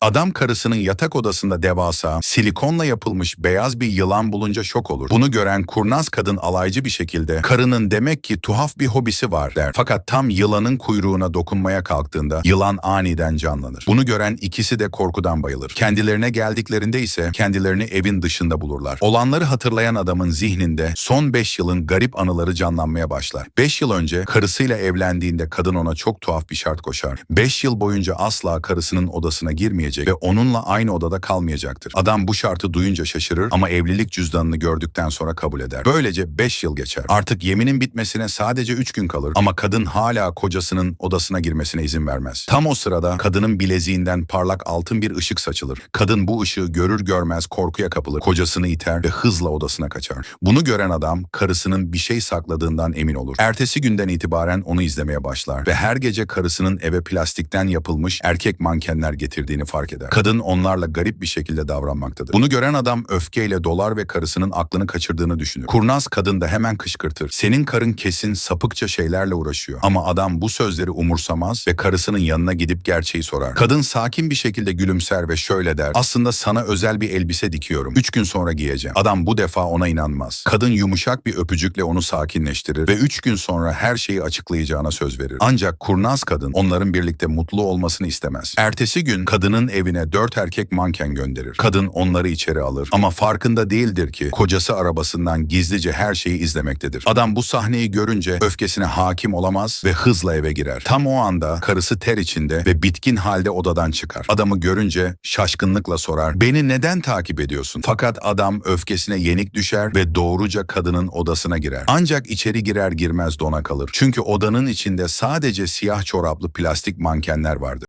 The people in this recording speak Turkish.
Adam karısının yatak odasında devasa, silikonla yapılmış beyaz bir yılan bulunca şok olur. Bunu gören kurnaz kadın alaycı bir şekilde karının demek ki tuhaf bir hobisi var der. Fakat tam yılanın kuyruğuna dokunmaya kalktığında yılan aniden canlanır. Bunu gören ikisi de korkudan bayılır. Kendilerine geldiklerinde ise kendilerini evin dışında bulurlar. Olanları hatırlayan adamın zihninde son 5 yılın garip anıları canlanmaya başlar. 5 yıl önce karısıyla evlendiğinde kadın ona çok tuhaf bir şart koşar. 5 yıl boyunca asla karısının odasına girmeyecek ve onunla aynı odada kalmayacaktır. Adam bu şartı duyunca şaşırır ama evlilik cüzdanını gördükten sonra kabul eder. Böylece 5 yıl geçer. Artık yeminin bitmesine sadece 3 gün kalır ama kadın hala kocasının odasına girmesine izin vermez. Tam o sırada kadının bileziğinden parlak altın bir ışık saçılır. Kadın bu ışığı görür görmez korkuya kapılır. Kocasını iter ve hızla odasına kaçar. Bunu gören adam karısının bir şey sakladığından emin olur. Ertesi günden itibaren onu izlemeye başlar ve her gece karısının eve plastikten yapılmış erkek mankenler getirdiğini fark eder. Kadın onlarla garip bir şekilde davranmaktadır. Bunu gören adam öfkeyle dolar ve karısının aklını kaçırdığını düşünür. Kurnaz kadın da hemen kışkırtır. Senin karın kesin sapıkça şeylerle uğraşıyor. Ama adam bu sözleri umursamaz ve karısının yanına gidip gerçeği sorar. Kadın sakin bir şekilde gülümser ve şöyle der. Aslında sana özel bir elbise dikiyorum. Üç gün sonra giyeceğim. Adam bu defa ona inanmaz. Kadın yumuşak bir öpücükle onu sakinleştirir ve üç gün sonra her şeyi açıklayacağına söz verir. Ancak kurnaz kadın onların birlikte mutlu olmasını istemez. Ertesi gün kadının evine dört erkek manken gönderir. Kadın onları içeri alır ama farkında değildir ki kocası arabasından gizlice her şeyi izlemektedir. Adam bu sahneyi görünce öfkesine hakim olamaz ve hızla eve girer. Tam o anda karısı ter içinde ve bitkin halde odadan çıkar. Adamı görünce şaşkınlıkla sorar. Beni neden takip ediyorsun? Fakat adam öfkesine yenik düşer ve doğruca kadının odasına girer. Ancak içeri girer girmez dona kalır. Çünkü odanın içinde sadece siyah çoraplı plastik mankenler vardır.